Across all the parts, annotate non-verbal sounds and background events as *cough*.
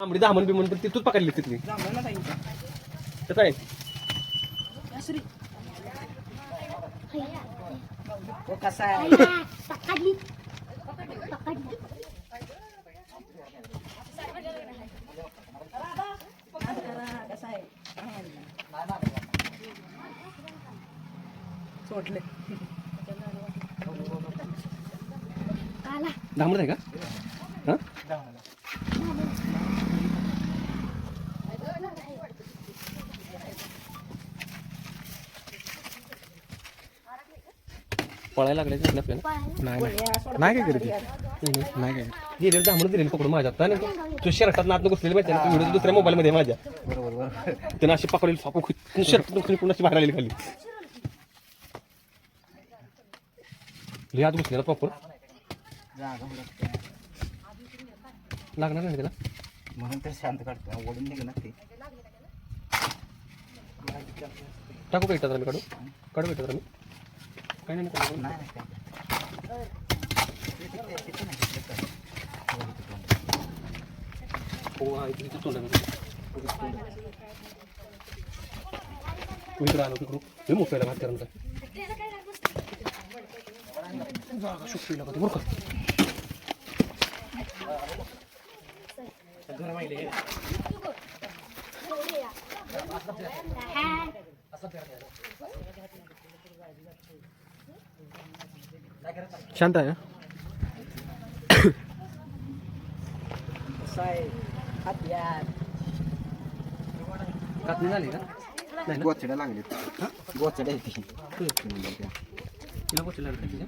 आंबडी दामन बिमन पण तिथूच पकडली तिथली कसं कसा आहे? कसा आहे सोडले आला आहे का? हा? पळायला लागले का आपल्याला? नाही नाही. नाही काय करते नाही काय गेले दामन दिलेलं पकडून माझ्या आता तू शर्टात नात घुसलेली माहिती आहे ना, तू व्हिडिओ दुसऱ्या मोबाईल मध्ये आहे माझ्या. बरोबर बरोबर त्यानं अशी पकडली फापू शर्ट नुकसान अशी बाहेर आलेली खाली. लिहात घुसलेला प्रॉपर. लागणार नाही त्याला? म्हणून तर शांत काढतो ओढून निघणार ते. टाकू का इटात मी काढू? काढू इटात मी? काय नाही नाही नाही काय. तिथे- तिथे नाही, तिथे काय. हो, तिथे पण. हो हा इथे इथे तोंडामध्ये. तू इकडे आलो तिकडून मी मोकळ्याला भात बरं का आहे ना? कसा आहे हत्यार कातणी झाली का नाही ना? गोचड्या लागले गोचड्या आहे ती तिला गोष्टी लागली तिच्या?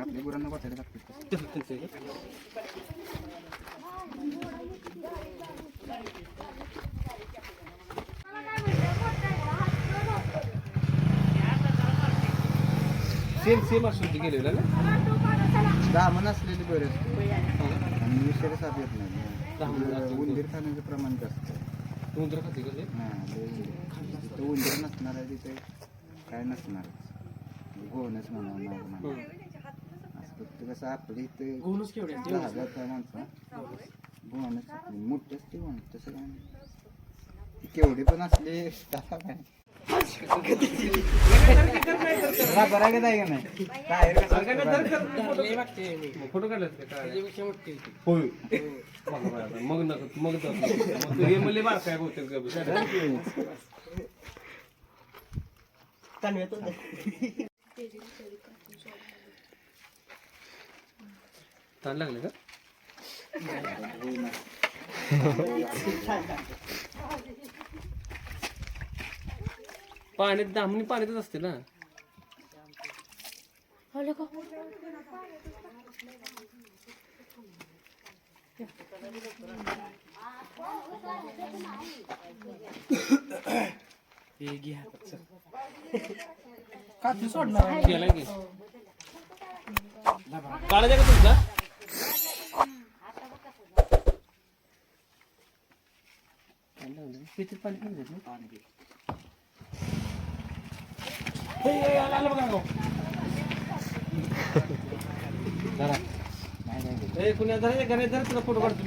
आपल्या गुरांना गोचड्या लागतात तसं त्यांचं आहे का? सेम सेम असून ती गेलेला ना? दामन असलेली बरेच आणि विषय साथ येत नाही. उंदीर खाण्याचं प्रमाण जास्त आहे. तू उंदरं खाते का ते? हा, लय उंदीर. जिथं उंदीर नसणार आहे तिथे काय नसणार? गोवणच म्हणा नाग म्हणा. असं फक्त कसं आपल्या इथं जागा काय माणसं. गोवणच आपली मोठं असते गोवण तसं काय नाही. ती केवढे पण असले त्याला काय? आहे का नाही? कसं फोटो. काढले होय. मग नको मग नको. मग तू हे म्हणले बार काय बहुतेक ताण लागले का? पाण्यात दामणी पाण्यातच असते ना? आलं का काठी सोडणार गेला की काढायचा का तुमचा किती पाणी पिऊन देत ना? हे, हे, आलं, आलं बघा, बघा. नाही नाही ए, कुणी धरा, *laughs* गणेश फोटो काढतो